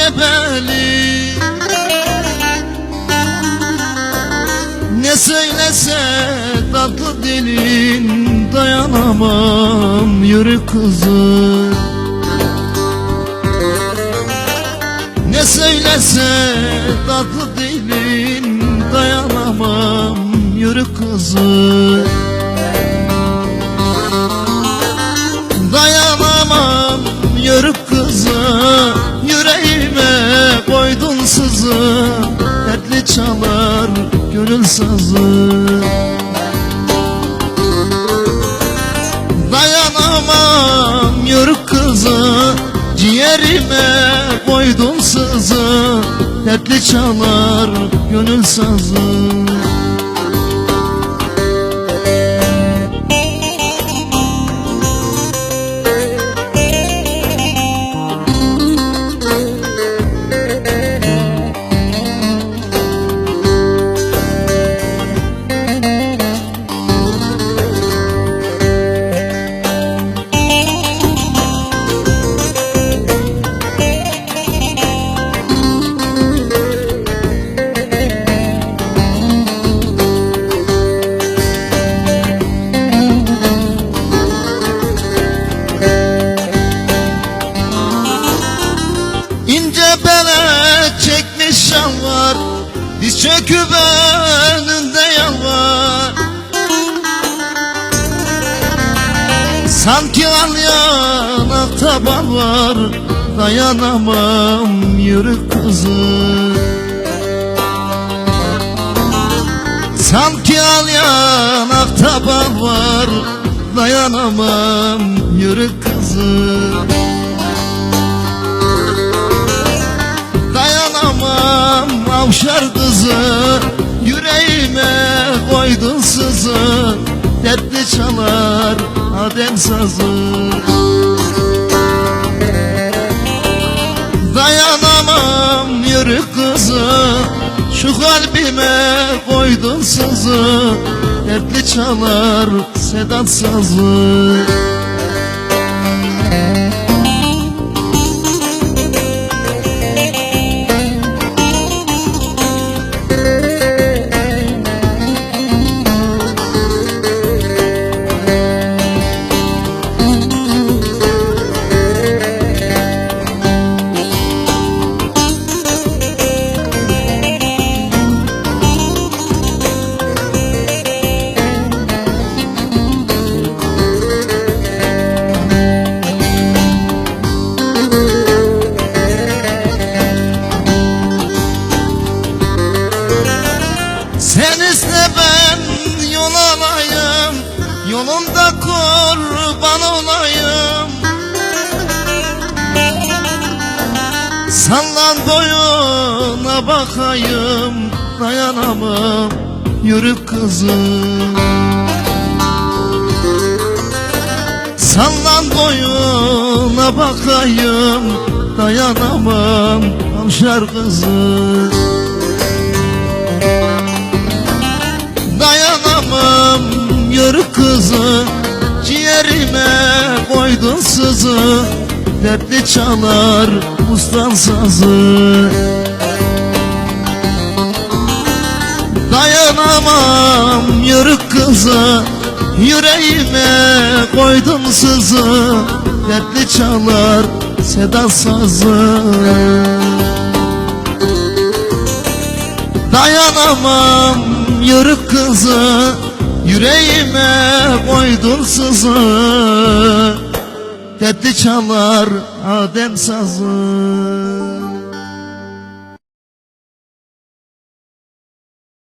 uzun ince beli Ne söylese tatlı dilin dayanamam yürü kızım Ne söylese tatlı dilin dayanamam yürü kızım çalar gönül sazı. Dayanamam yürü kızı Ciğerime koydun sızı. Dertli çalar gönül sazı çekmiş şalvar Diz çöküp önünde yalvar. Sanki al yanakta bal var. Dayanamam yürü kızım Sanki al yanakta bal var. Dayanamam yürü kızım Avşar kızı Yüreğime koydun sızı. Dertli çalar adem sazı. Dayanamam yürü kızı Şu kalbime koydun sızı. Dertli çalar sedat sazı kurban olayım. Sallan boyuna bakayım Dayanamam yürü kızım. Sallan boyuna bakayım Dayanamam Avşar kızım. Dayanamam yürü kızı Ciğerime koydun sızı Dertli çalar ustan sazı. Dayanamam yürü kızı Yüreğime koydun sızı Dertli çalar seda sazı. Dayanamam yürü kızı Yüreğime koydun sızı Dertli çalar Adem sazı